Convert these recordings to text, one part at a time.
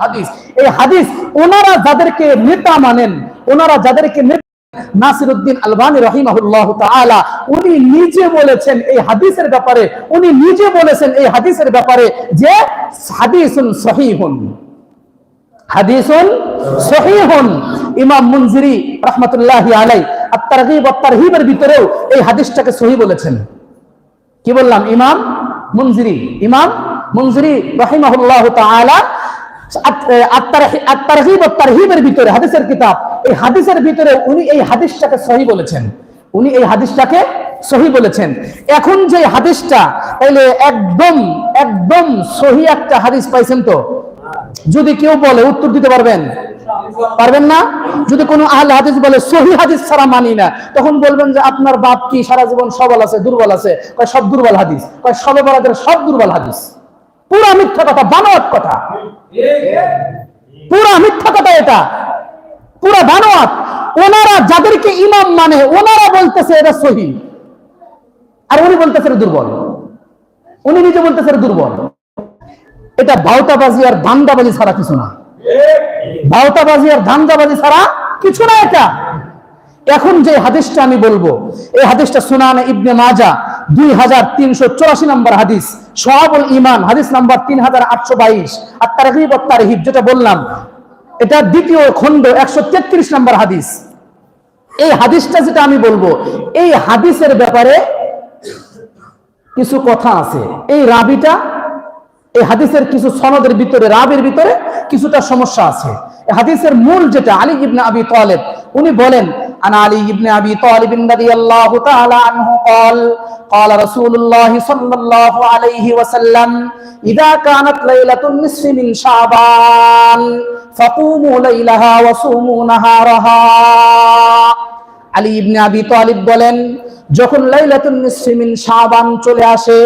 হাদিস। এই হাদিস ওনারা যাদেরকে নেতা মানেন, ওনারা যাদেরকে ইমাম আলাই ভিতরেও এই হাদিসটাকে সহি বলেছেন। কি বললাম? ইমাম মুনজিরি ইমাম মুনজিরি রাহিমাহুল্লাহ তাআলা তারহিবের ভিতরে, হাদিসের কিতাব, এই হাদিসের ভিতরে উনি এই হাদিসটাকে সহি বলেছেন। উনি এই হাদিসটাকে সহি বলেছেন। এখন যে হাদিসটা, তাইলে একদম একদম সহি একটা হাদিস পাইছেন তো? যদি কেউ বলে, উত্তর দিতে পারবেন? পারবেন না? যদি কোনো আহলে হাদিস বলে, সহি হাদিস ছাড়া মানি না, তখন বলবেন যে আপনার বাপ কি সারা জীবন সবল আছে, দুর্বল আছে? কয়, সব দুর্বল হাদিস। কয়, সবে বরাদের সব দুর্বল হাদিস। পুরা মিথ্যা কথা, বানোয়াট কথা। পুরা মিথ্যা কথা এটা। পুরা বানোয়াট। ওনারা যাদেরকে ইমাম মানে ওনারা বলতেছে এটা সহি। আর উনি বলতেছে দুর্বল। উনি নিজে বলতেছে দুর্বল। এটা বাউতাবাজি আর ধান্দাবাজি ছাড়া কিছু না। বাউতাবাজি আর ধান্দাবাজি ছাড়া কিছু না এটা। এখন যে হাদিসটা আমি বলব, এই হাদিসটা সুনানে ইবনে মাজা দুই হাজার তিনশো চৌরাশি হাদিস। নাম্বার তিন হাজার আটশো বাইশ। আর যেটা বললাম, এটা দ্বিতীয় খণ্ড একশো হাদিস। এই হাদিসটা যেটা আমি বলব, এই হাদিসের ব্যাপারে কিছু কথা আছে। এই রাবিটা, এই হাদিসের কিছু সনদের ভিতরে, রাবের ভিতরে কিছুটা সমস্যা আছে। হাদিসের মূল যেটা আলী ইবনে আবি উনি বলেন عن علي بن ابي طالب رضي الله تعالى عنه قال قال رسول الله صلى الله عليه وسلم اذا كانت ليله النصف من شعبان فقوموا ليلها وصوموا نهارها আলী ইবনে আবি তালিব বলেন যখন লাইলাতুন নিসফি মিন শাবান চলে আসে,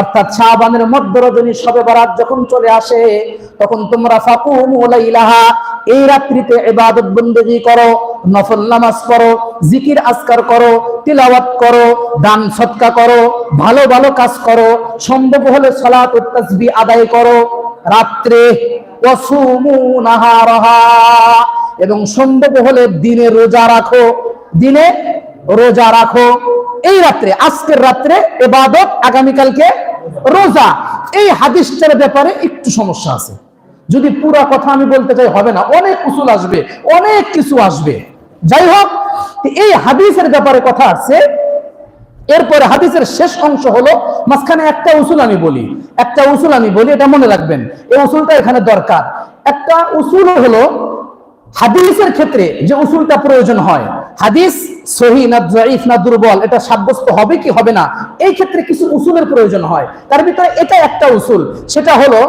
অর্থাৎ শাবানের মধ্য রজনী শবে বরাত যখন চলে আসে, তখন তোমরা ফাকুমু লাইলাহা, এই রাত্রিতে ইবাদত বন্দেগী করো, নফল নামাজ পড়ো, জিকির আজকার করো, তিলাওয়াত করো, দান সৎকা করো, ভালো ভালো কাজ করো, সম্ভব হলে সালাত ও তাসবিহ আদায় করো, রাত্রে ওয়াসুমু নাহারাহা, এবং সম্ভব হলে দিনে রোজা রাখো, দিনে রোজা রাখো এই রাত্রে, আজকের রাত্রে এবাদত, আগামীকালকে রোজা, এই হাদিসটার ব্যাপারে একটু সমস্যা আছে। যদি পুরো কথা আমি বলতে চাই, হবে না। অনেক উসুল আসবে, অনেক কিছু আসবে। যাই হোক, এই হাদিসের ব্যাপারে কথা আছে। এরপরে হাদিসের শেষ অংশ হলো, মাঝখানে একটা উসুল আমি বলি। একটা উসুল আমি বলি, এটা মনে রাখবেন। এই উসুলটা এখানে দরকার। একটা উসুল হলো হাদিসের ক্ষেত্রে যে উসুলটা প্রয়োজন হয়, হাদিস সহি না জয়ীফ না দুর্বল, এটা সাব্যস্ত হবে কি হবে না, এই ক্ষেত্রে কিছু উসুলের প্রয়োজন হয়। তার ভিতরে এটা একটা উসুল, সেটা হলো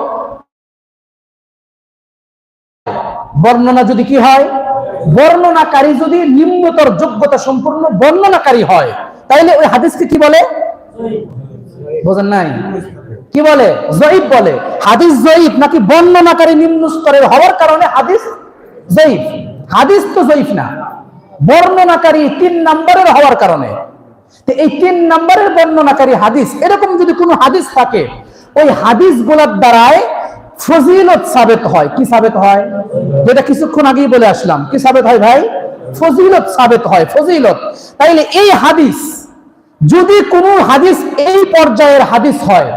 বর্ণনা যদি কি হয়? বর্ণনাকারী যদি নিম্নতর যোগ্যতা সম্পূর্ণ বর্ণনাকারী হয়, তাইলে ওই হাদিসকে কি বলে? বোঝেন নাই? কি বলে? জয়ীফ বলে। হাদিস জয়ীফ নাকি বর্ণনাকারী নিম্ন স্তরের হওয়ার কারণে হাদিস জয়ীফ। হাদিস তো জয়ীফ না। বর্ণনাকারী তিন নম্বরের হওয়ার কারণে। এই তিন নম্বরের বর্ণনাকারী হাদিস, এরকম যদি কোনো হাদিস থাকে, ওই হাদিসগুলার ফজিলত সাবেত হয়। কি সাবেত হয়? যেটা কিছুক্ষণ আগেই বলে আসলাম। কি সাবেত হয় ভাই? ফজিলত সাবেত হয়, ফজিলত। তাইলে এই হাদিস, যদি কোনো হাদিস এই পর্যায়ের হাদিস হয়,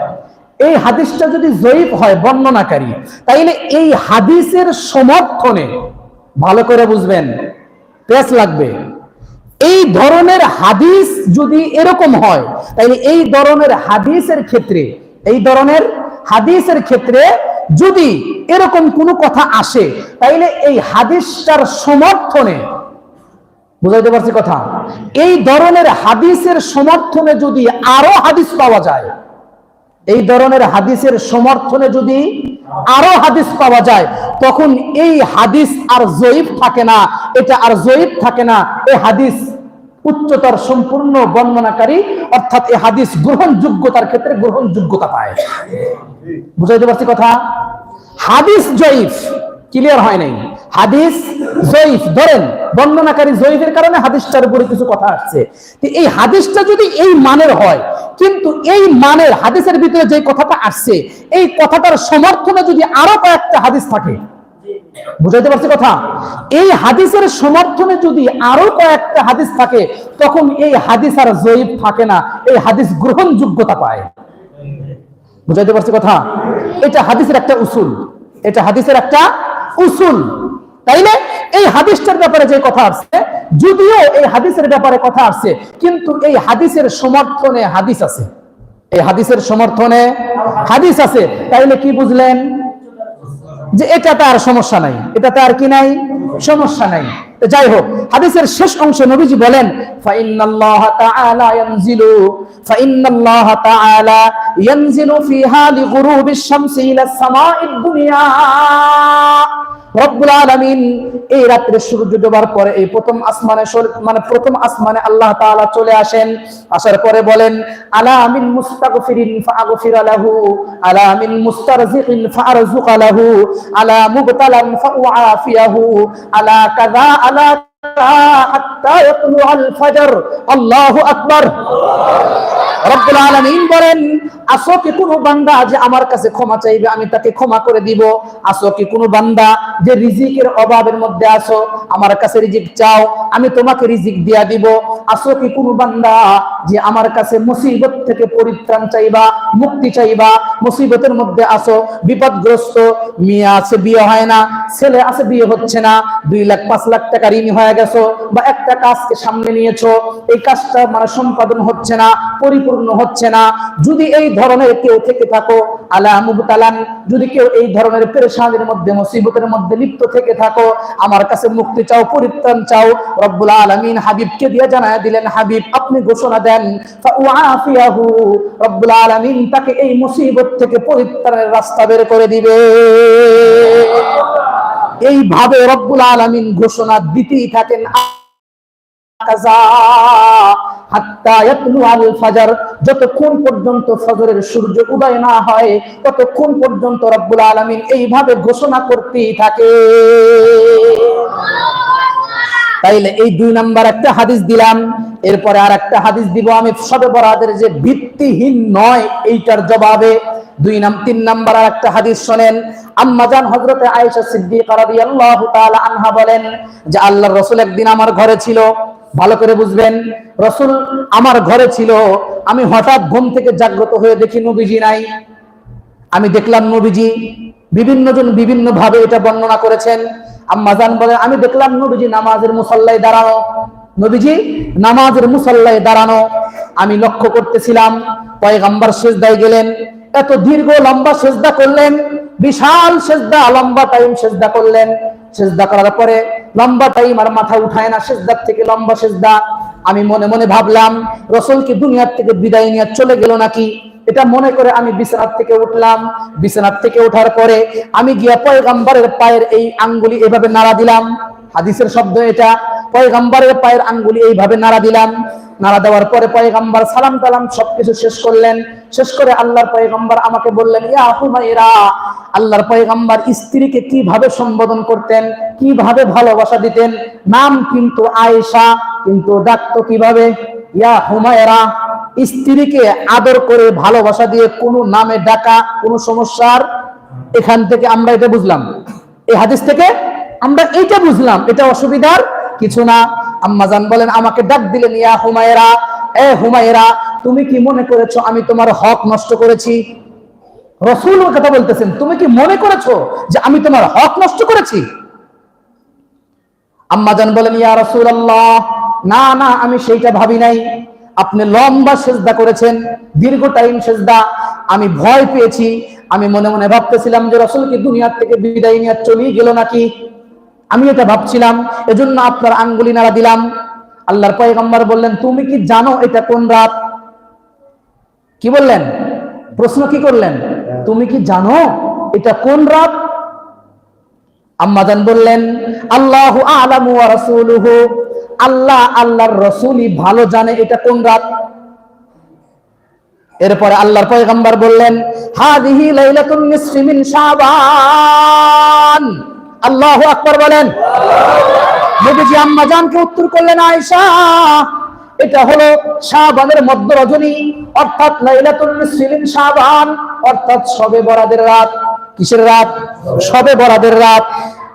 এই হাদিসটা যদি জয়ীফ হয় বর্ণনাকারী, তাইলে এই হাদিসের সমর্থনে ভালো করে বুঝবেন পেস লাগবে। এই ধরনের হাদিস যদি এরকম হয় তাইলে এই ধরনের হাদিসের ক্ষেত্রে, এই ধরনের হাদিসের ক্ষেত্রে যদি এরকম কোনো কথা আসে তাইলে এই হাদিসটার সমর্থনে, বুঝাইতে পারছি কথা? এই ধরনের হাদিসের সমর্থনে যদি আরও হাদিস পাওয়া যায় এই ধরনের হাদিসের সমর্থনে যদি আরও হাদিস পাওয়া যায়, তখন এই হাদিস আর জয়ীব থাকে না, এটা আর জয়ীব থাকে না। এই হাদিস উচ্চতর সম্পূর্ণ বর্ণনাকারী, অর্থাৎ এই হাদিস গ্রহণযোগ্যতার ক্ষেত্রে গ্রহণযোগ্যতা পায়। বুঝাইতে পারছি কথা? হাদিস জয়ীফ ক্লিয়ার হয় নাই? হাদিস জয়ীফ। ধরেন, বর্ণনাকারী জয়ীফের কারণে হাদিসটার উপরে কিছু কথা আসছে। এই হাদিসটা যদি এই মানের হয়, কিন্তু এই মানের হাদিসের ভিতরে যে কথাটা আসছে, এই কথাটার সমর্থনে যদি আরও কয়েকটা হাদিস থাকে, বুঝাইতে পারছি কথা? এই হাদিসের সমর্থনে যদি আরও কয়েকটা হাদিস থাকে, তখন এই হাদিস আর জয়ীব থাকে না, এই হাদিস গ্রহণযোগ্যতা পায়। বুঝাইতে পারছি কথা? এটা হাদিসের একটা উসুল। এটা হাদিসের একটা উসুল। তাইলে এই হাদিসটার ব্যাপারে যে কথা আসছে, যদিও এই হাদিসের ব্যাপারে কথা আসছে, কিন্তু এই হাদিসের সমর্থনে হাদিস আছে। এই হাদিসের সমর্থনে হাদিস আছে। তাইলে কি বুঝলেন? যে এটা তার সমস্যা নাই। এটা তার কি নাই? সমস্যা নাই। যাই হোক, হাদিসের শেষ অংশে নবীজি বলেন, ফাইন্নাল্লাহ তাআলা ইয়ানজিলু, ফাইন্নাল্লাহ তাআলা ইয়ানজিলু ফিহা লিগুরুবিশ শামসি সামাইদ দুনিয়া। রব্বুল আলামিন এই রাত্রে সূর্য ডোবার পরে এই প্রথম আসমানে মানে প্রথম আসমানে আল্লাহ তাআলা চলে আসেন। আসার পরে বলেন, আলা মিন মুস্তাগফিরিন ফাগফির লাহু, আলা মিন মুস্তারজিকিন ফারজুক লাহু, আলা মুবতালান ফাউআফিয়াহু আলা কাযা, আলা হাত্তা ইয়াতলু আল ফজর। আল্লাহু আকবার। রব্বুল আলামিন বলেন, আসো কি কোনো বান্দা যে আমার কাছে ক্ষমা চাইবে, আমি তাকে ক্ষমা করে দিব। আসো কি কোনো বান্দা যে রিজিকের অভাবের মধ্যে আসো, আমার কাছে রিজিক চাও, আমি তোমাকে রিজিক দিয়া দিব। আসো কি কোনো বান্দা যে আমার কাছে মুসিবত থেকে পরিত্রাণ চাইবা, মুক্তি চাইবা, মুসিবতের মধ্যে আসো, বিপদগ্রস্ত, মেয়ে আছে, বিয়ে হয় না, ছেলে আছে, বিয়ে হচ্ছে না, দুই লাখ, পাঁচ লাখ টাকা ঋণ হয়ে গেছো, বা একটা কাজকে সামনে নিয়েছো, এই কাজটা মানে সম্পাদন হচ্ছে না, পরিপূর্ণ হচ্ছে না। যদি এই ধরনের কেউ থেকে থাকো, আলা মুবতালান, যদি কেউ এই ধরনের পেরেশানির মধ্যে, মুসিবতের মধ্যে লিপ্ত থেকে থাকো, আমার কাছে মুক্তি চাও, পরিত্রাণ চাও, রব্বুল আলামিন হাবিবকে দিয়ে জানায় দিলেন, হাবিব আপনি ঘোষণা দেন রব্বুল আলামিন তাকে এই মুসিবত থেকে পরিত্রাণের রাস্তা বের করে দিবে। এইভাবে রব্বুল আলামিন ঘোষণা দিতেই থাকেন। যতক্ষণ পর্যন্ত ফজরের সূর্য উদয় না হয়, ততক্ষণ পর্যন্ত রব্বুল আলামিন এইভাবে ঘোষণা করতেই থাকে। তাইলে এই দুই নাম্বার একটা হাদিস দিলাম। এরপরে আর একটা হাদিস দিব আমি সবে বরাদের যে ভিত্তিহীন নয়, এইটার জবাবে। দুই নাম, তিন নাম্বার আর একটা হাদিস শোনেন। আম্মাজান হযরতে আয়েশা সিদ্দিকা রাদিয়াল্লাহু তাআলা আনহা বলেন যে, আল্লাহর রাসূল একদিন আমার ঘরে ছিল। ভালো করে বুঝবেন। রসুল আমার ঘরে ছিল, আমি হঠাৎ ঘুম থেকে জাগ্রত হয়ে দেখি নবীজি নাই। আমি দেখলাম নবীজি বিভিন্ন জন বিভিন্ন ভাবে এটা বর্ণনা করেছেন। আম্মাজান বলেন আমি দেখলাম নবীজি নামাজের মুসল্লায় দাঁড়ানো। নবীজি, নামাজের মুসল্লায় দাঁড়ানো। আমি লক্ষ্য করতেছিলাম, পয়গাম্বার সেজদায় গেলেন। এত দীর্ঘ লম্বা সেজদা করলেন, বিশাল সেজদা, লম্বা টাইম সেজদা করলেন। সেজদা করার পরে লম্বা টাইম আর মাথা উঠায় না, সেজদার থেকে লম্বা সেজদা। আমি মনে মনে ভাবলাম, রসুল কি দুনিয়ার থেকে বিদায় নিয়ে চলে গেল নাকি? এটা মনে করে আমি বিছানার থেকে উঠলাম। বিছানার থেকে ওঠার পরে আমি গিয়া পয়গাম্বারের পায়ের এই আঙ্গুলি এভাবে নাড়া দিলাম। হাদিসের শব্দ এটা। পয়গাম্বারের পায়ের আঙ্গুলি এইভাবে নাড়া দিলাম। নাড়া দেওয়ার পরে পয়গাম্বার সালাম টালাম সবকিছু শেষ করলেন। শেষ করে আল্লাহর পয়গাম্বার আমাকে বললেন, ইয়া হুমাইরা আল্লাহর পয়গাম্বার স্ত্রীকে কীভাবে সম্বোধন করতেন, কীভাবে ভালোবাসা দিতেন? নাম কিন্তু আয়েশা, কিন্তু ডাকতো কীভাবে? ইয়া হুমায়রা, স্ত্রীকে আদর করে ভালোবাসা দিয়ে কোনো নামে ডাকা, কোনো সমস্যার, এখান থেকে আমরা এটা বুঝলাম। এই হাদিস থেকে আমরা এইটা বুঝলাম, এটা অসুবিধার কিছু না। আম্মাজান বলেন, আমাকে ডাক দিলেন, ইয়া হুমায়রা, এ হুমায়রা, তুমি কি মনে করেছ আমি তোমার হক নষ্ট করেছি? রসুল কথা বলতেছেন, তুমি কি মনে করেছ যে আমি তোমার হক নষ্ট করেছি? আম্মাজান বলেন, ইয়া রাসূলুল্লাহ, না না, আমি সেইটা ভাবি নাই। আপনি লম্বা সেজদা করেছেন, দীর্ঘ টাইম সেজদা। আমি ভয় পেয়েছি। আমি মনে মনে ভাবতেছিলাম যে রসুল কি দুনিয়ার থেকে বিদায় নিয়ে চলে গেল নাকি? আমি এটা ভাবছিলাম এজন্য আপনার আঙ্গুলি নাড়া দিলাম। আল্লাহর পয়গম্বর বললেন তুমি কি জানো এটা কোন রাত? কি বললেন? প্রশ্ন কি করলেন? তুমি কি জানো এটা কোন রাত? আম্মাজান বললেন আল্লাহ আলামু রাসূলুহু আল্লাহ আল্লাহর রাসূলই ভালো জানে এটা কোন রাত? এরপরে আল্লাহর পয়গম্বর বললেন হাদিহি লাইলাতুন নিসফি মিন শাবান। আল্লাহু আকবার বলেন। নবীজি আম্মাজানকে উত্তর করলেন, আয়েশা, এটা হলো শাবানের মধ্য রজনী, অর্থাৎ লাইলাতুল নিসফি মিন শাবান, অর্থাৎ শবে বরাদের রাত। কিসের রাত? সবে বরাদের রাত।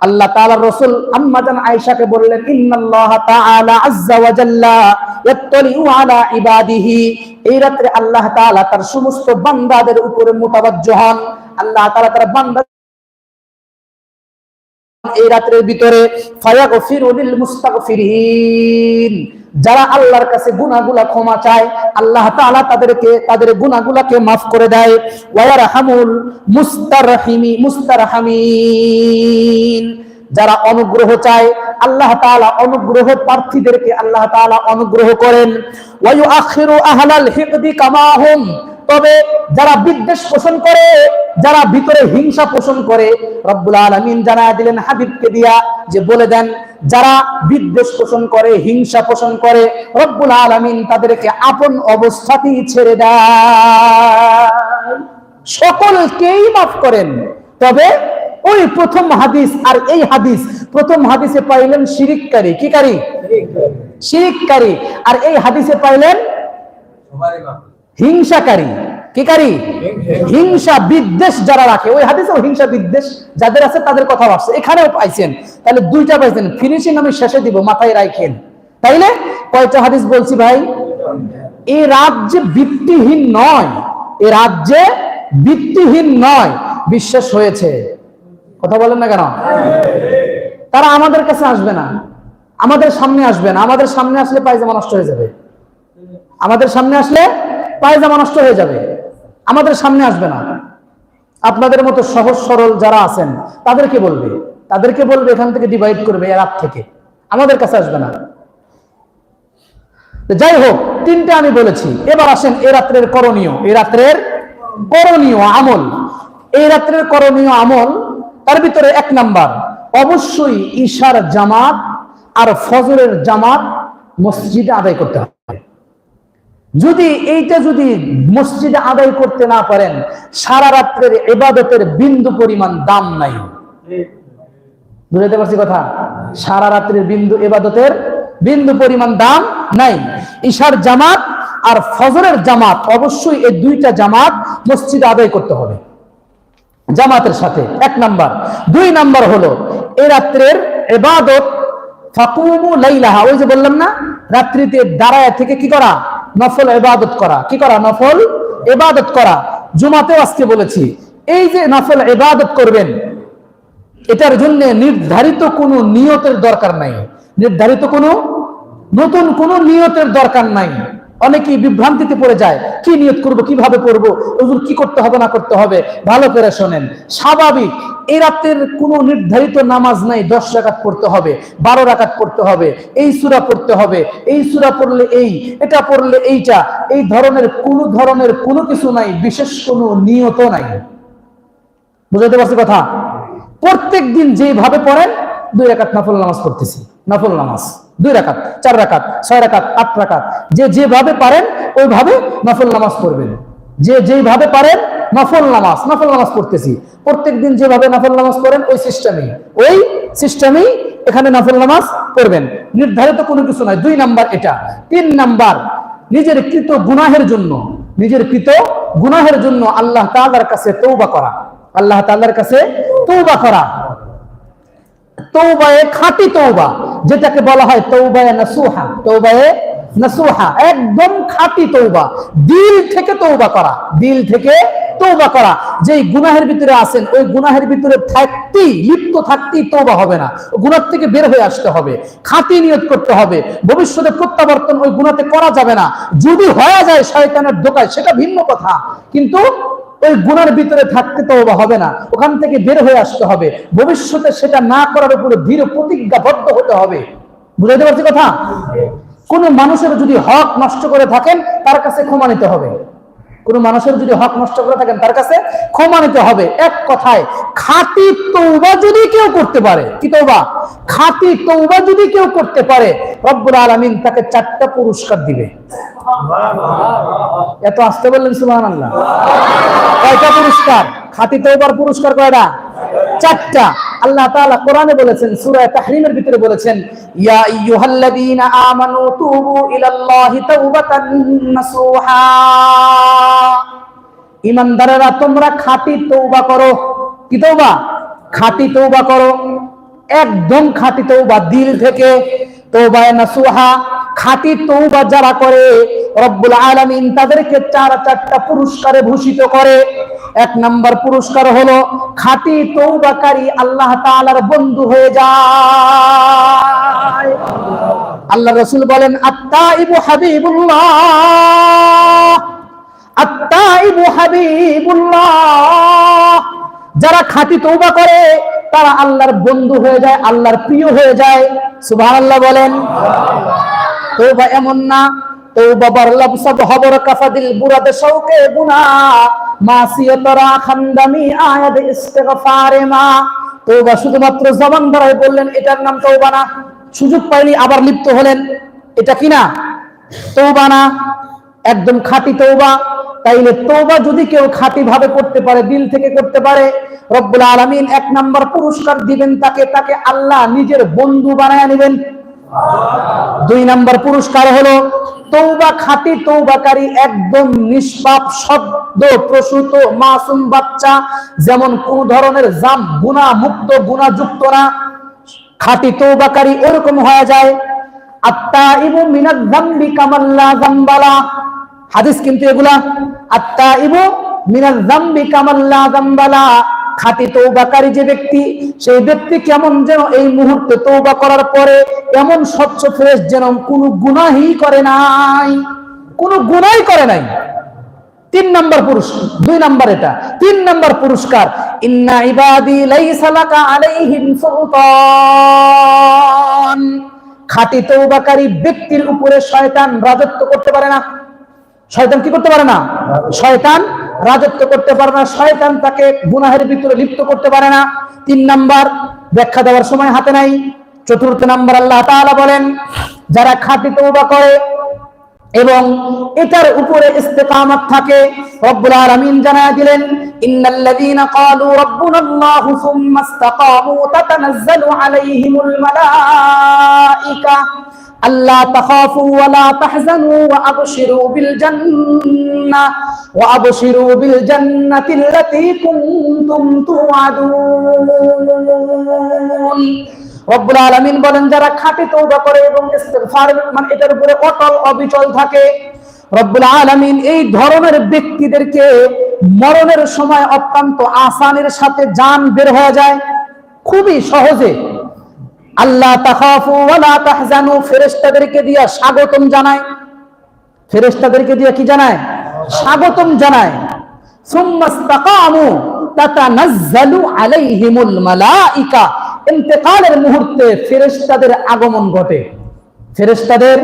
আল্লাহ তাআলা রাসূল আম্মা জান আয়েশাকে বললেন, ইন্নাল্লাহ তাআলা আজ্জা ওয়া জাল্লা ইয়াত্তালিউ আলা ইবাদিহি। এই রাত্রে আল্লাহ তাআলা তার সমস্ত বান্দাদের উপরে মুতাবাজ্জ হন। আল্লাহ তাআলা তার বান্দা এই রাত্রের ভিতরে যারা আল্লাহর কাছে গুনাহগুলা ক্ষমা চায়, আল্লাহ তাআলা তাদেরকে, তাদের গুনাহগুলাকে maaf করে দেয়। ওয়া ইয়ারহামুল মুস্তারহিমি, মুস্তারহামিন। যারা অনুগ্রহ চায়, আল্লাহ তাআলা অনুগ্রহ প্রার্থীদেরকে আল্লাহ তাআলা অনুগ্রহ করেন। ওয়া ইউআখিরু আহলাল হিকদি কামা হুম তবে যারা বিদ্বেষ পোষণ করে, যারা ভিতরে হিংসা পোষণ করে, রব্বুল আলামিন জানা দিলেন হাবিবকে দিয়া যে বলে দেন, যারা বিদ্বেষ পোষণ করে, হিংসা পোষণ করে, রব্বুল আলামিন তাদেরকে আপন অবস্থাতেই ছেড়ে দেয় সকলকেই মাফ করেন। তবে ওই প্রথম হাদিস আর এই হাদিস, প্রথম হাদিসে পাইলেন শিরিককারী। কি কারি? শিরিককারী। আর এই হাদিসে পাইলেন? হিংসাকারী। কি কারি? হিংসা বিদ্বেষ যারা রাখে। ওই হাদিসেও হিংসা বিদ্বেষ যাদের আছে তাদের কথা ভাবছে এখানেও পাইছেন। তাহলে দুইটা পাইছেন। ফিনিশিং আমি শেষে দিব, মাথায় রাখেন তাইলে কয়টা হাদিস বলছি ভাই? এই রাজ্যে ভিত্তিহীন নয়। এ রাজ্যে ভিত্তিহীন নয়। বিশ্বাস হয়েছে। কথা বলেন না কেন? তারা আমাদের কাছে আসবে না। আমাদের সামনে আসবে না। আমাদের সামনে আসলে পায়জামা নষ্ট হয়ে যাবে। আমাদের সামনে আসলে পায়জামা নষ্ট হয়ে যাবে। আমাদের সামনে আসবে না। আপনাদের মতো সহজ সরল যারা আছেন, তাদেরকে বলবে। তাদেরকে বলবে, এখান থেকে ডিভাইড করবে এর থেকে। আমাদের কাছে আসবে না। যাই হোক, তিনটা আমি বলেছি। এবার আসেন এ রাত্রের করণীয়। এ রাত্রের করণীয় আমল। এই রাত্রের করণীয় আমল, তার ভিতরে এক নাম্বার, অবশ্যই ঈশার জামাত আর ফজরের জামাত মসজিদে আদায় করতে হবে। যদি এইটা যদি মসজিদে আদায় করতে না পারেন, সারা রাত্রের এবাদতের বিন্দু পরিমাণ দাম নাই। বুঝাতে পারছি কথা? সারা রাত্রের বিন্দু এবাদতের বিন্দু পরিমাণ দাম নাই। ঈশার জামাত আর ফজরের জামাত, অবশ্যই এই দুইটা জামাত মসজিদে আদায় করতে হবে। জামাতের সাথে, এক নাম্বার। দুই নাম্বার হলো, এ রাত্রের এবাদত, ফাকুমু লাইলাহা, ওই যে বললাম না, রাত্রিতে দাঁড়ায় থেকে কি করা? নফল এবাদত করা। কি করা? নফল এবাদত করা। জুমাতেও আজকে বলেছি, এই যে নফল এবাদত করবেন, এটার জন্য নির্ধারিত কোনো নিয়তের দরকার নাই। নির্ধারিত কোনো, নতুন কোনো নিয়তের দরকার নাই। অনেকেই বিভ্রান্তিতে পড়ে যায়, কি নিয়ত করব, কীভাবে করব, হুজুর কি করতে হবে, না করতে হবে, ভালো করে শোনেন। স্বাভাবিক এই রাতের কোনো নির্ধারিত নামাজ নাই, দশ রাকাত পড়তে হবে, বারো রাকাত পড়তে হবে, এই সুরা পড়তে হবে, এই সুরা পড়লে এই, এটা পড়লে এইটা, এই ধরনের কোনো ধরনের কোনো কিছু নাই, বিশেষ কোনো নিয়ত নাই। বুঝাতে পারছি কথা? প্রত্যেক দিন যেভাবে পড়েন, দুই রাকাত নফল নামাজ পড়তেছি। নফল নামাজ। দুই রাকাত, চার রাকাত, ছয় রাকাত, আট রাকাত। যে যেভাবে পারেন, ওইভাবে নফল নামাজ পড়বেন। যে যেভাবে পারেন, নফল নামাজ নফল নামাজ পড়তেছি। প্রত্যেক দিন যেভাবে নফল নামাজ পড়েন, ওই সিস্টেমেই ওই সিস্টেমেই এখানে নফল নামাজ পড়বেন। নির্ধারিত কোনো কিছু নয়, দুই নাম্বার এটা। তিন নাম্বার, নিজের কৃত গুনাহের জন্য, নিজের কৃত গুনাহের জন্য আল্লাহ তালার কাছে তৌবা করা। আল্লাহ তালার কাছে তৌবা করা। তৌবায়ে খাঁটি তৌবা যেটাকে বলা হয় তৌবায়ে নাসুহা। তৌবায়ে নাসুহা, একদম খাঁটি তৌবা দিল থেকে তৌবা করা, দিল থেকে তৌবা করা। যেই গুনাহের ভিতরে আছেন, ওই গুনাহের ভিতরে থাকতেই লিপ্ত থাকতেই তৌবা হবে না। গুনার থেকে বের হয়ে আসতে হবে, খাঁটি নিয়ত করতে হবে। ভবিষ্যতে প্রত্যাবর্তন ওই গুনাতে করা যাবে না। যদি হয়ে যায় শয়তানের দোকায় সেটা ভিন্ন কথা। কিন্তু ওই গুণার ভিতরে থাকতে তো হবে না। ওখান থেকে বের হয়ে আসতে হবে। ভবিষ্যতে সেটা না করার উপরে দৃঢ় প্রতিজ্ঞাবদ্ধ হতে হবে। বুঝাইতে পারছি কথা? কোন মানুষের যদি হক নষ্ট করে থাকেন, তার কাছে ক্ষমা নিতে হবে। কোন মানুষের যদি হক নষ্ট করে থাকেন, তার কাছে ক্ষমা নিতে হবে। এক কথায় খাতি তৌবা যদি কেউ করতে পারে, কি তৌবা খাতি তৌবা যদি কেউ করতে পারে, রব্বুল আলামিন তাকে চারটা পুরস্কার দিবে। এত আসতে বললেন সুবহান আল্লাহ কয়টা পুরস্কার? খাতি তৌবার পুরস্কার কয়টা? চারটা। আল্লাহ তাআলা কোরআনে বলেছেন, সূরা তাহরিমের ভিতরে বলেছেন, ইয়া আইয়ুহাল্লাযীনা আমানু তুবু ইলাল্লাহি তাওবাতান নাসুহা। ঈমানদারেরা তোমরা খাঁটি তওবা করো। কি তওবা? খাঁটি তওবা করো। একদম খাঁটি তৌবা দিল থেকে তৌবায় নাসুহা, খাঁটি তৌবা যারা করে, রব্বুল আলামিন তাদেরকে চার, চারটা পুরস্কারে ভূষিত করে। এক নাম্বার পুরস্কার হলো, খাঁটি তৌবাকারী আল্লাহ তাআলার বন্ধু হয়ে যায়। আল্লাহ রসুল বলেন আত্মা ইবু হাবিবুল্লাহ আত্মা ইবু হাবিবুল্লাহ। যারা খাঁটি তৌবা করে তারা আল্লাহর বন্ধু হয়ে যায়, আল্লাহর প্রিয় হয়ে যায়। সুবহানাল্লাহ বলেন। তৌবা এমন না তৌবা বারলাব সব হবর কাফাদিল বুরাদে শৌকে গুনা ইস্তিগফারে মা। শুধুমাত্র বললেন, এটার নাম সুযোগ পাইনি, আবার লিপ্ত হলেন। এটা না? একদম খাঁটি তৌবা তাইলে তৌবা যদি কেউ খাঁটি ভাবে করতে পারে, দিল থেকে করতে পারে, রব্বুল আলামিন এক নম্বর পুরস্কার দিবেন তাকে তাকে আল্লাহ নিজের বন্ধু বানায় নেবেন। দুই নম্বর পুরস্কার হলো তৌবা খাঁটি তৌবাকারী একদম নিষ্পাপ, শব্দ প্রসূত, মাসুম বাচ্চা, যেমন কোন ধরনের জাম গুণা মুক্ত গুণাযুক্ত না। খাঁটি তৌবাকারী ওরকম হয়ে যায় আত্মা ইবু কামাল্লা যামবালা হাদিস কিন্তু এগুলা আত্মা ইবু মিনাদ যামবি কামাল্লা যামবালা খাঁটি তৌবাকারী যে ব্যক্তি, সেই ব্যক্তি কেমন যেন এই মুহূর্তে তৌবা করার পরে এমন স্বচ্ছ ফ্রেশ যেন কোনো গুনাহই করে নাই। কোনো গুনাই করে নাই। তিন নম্বর পুরস্কার দুই নম্বর এটা। তিন নম্বর পুরস্কার, ইন্না ইবাদি লাইসা লাকা আলাইহিম সুলতান। খাঁটি তৌবাকারী ব্যক্তির উপরে শয়তান রাজত্ব করতে পারে না। শয়তান কি করতে পারে না? শয়তান রাজত্ব করতে পারে না। শয়তান তাকে গুনাহের ভিতরে লিপ্ত করতে পারে না। তিন নাম্বার, ব্যাখ্যা দেওয়ার সময় হাতে নাই। চতুর্থ নাম্বার, আল্লাহ তাআলা বলেন, যারা খাঁটি তৌবা করে এবং এটার উপরে ইস্তেকামত থাকে, রব্বুল আলামিন জানায় দিলেন, ইন্নাল্লাযীনা ক্বালু রাব্বুনাল্লাহু সুম্মা ইসতাকামু তাতানাজ্জালু আলাইহিমুল মালায়েকা আল্লা তাখাফু ওয়া লা তাহজানু ওয়া আবশিরু বিল জান্নাহ ওয়া আবশিরু বিল জান্নাতি আল্লাতী কুনতুম তুআদুন রব্বুল আলামিন বলেন, যারা খাঁটি তওবা করে এবং ইস্তিগফার মানে এটার উপরে অটল অবিচল থাকে, রব্বুল আলামিন এই ধরনের ব্যক্তিদেরকে মরণের সময় অত্যন্ত আসানের সাথে জান বের হয়ে যায়। খুবই সহজে আল্লাহ তাহাফু ওয়ালা ফেরেশতাদেরকে দিয়া স্বাগতম জানায়। ফেরেশতাদেরকে দিয়া কি জানায়? স্বাগতম জানায়। মালাইকা। মুহূর্তে ফেরেশতাদের আগমন ঘটে। ফেরেশতাদের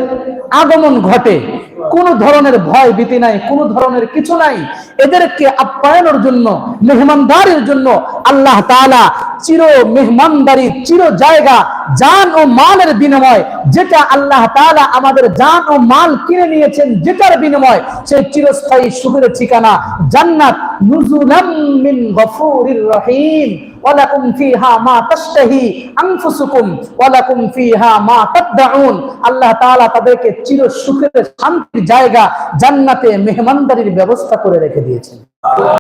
আগমন ঘটে। কোন ধরনের ভয় ভীতি নাই, কোন ধরনের কিছু নাই। এদেরকে আপ্যায়নের জন্য, মেহমানদারির জন্য আল্লাহ তাআলা চির মেহমানদারি, চির জায়গা, জান ও মালের বিনিময়, যেটা আল্লাহ তাআলা আমাদের জান ও মাল কিনে নিয়েছেন, যেটার বিনিময় সেই চিরস্থায়ী সুখের ঠিকানা। জান্নাত নুজুলাম মিন গফুরির রহিম। ওয়ালাকুম ফিহা মা তাশতাহি আনফুসুকুম, ওয়ালাকুম ফিহা মা তাদউন। আল্লাহ তাআলা তাদেরকে চির সুখের শান্তির জায়গা জান্নাতে মেহমানদারির ব্যবস্থা করে রেখে দিয়েছেন।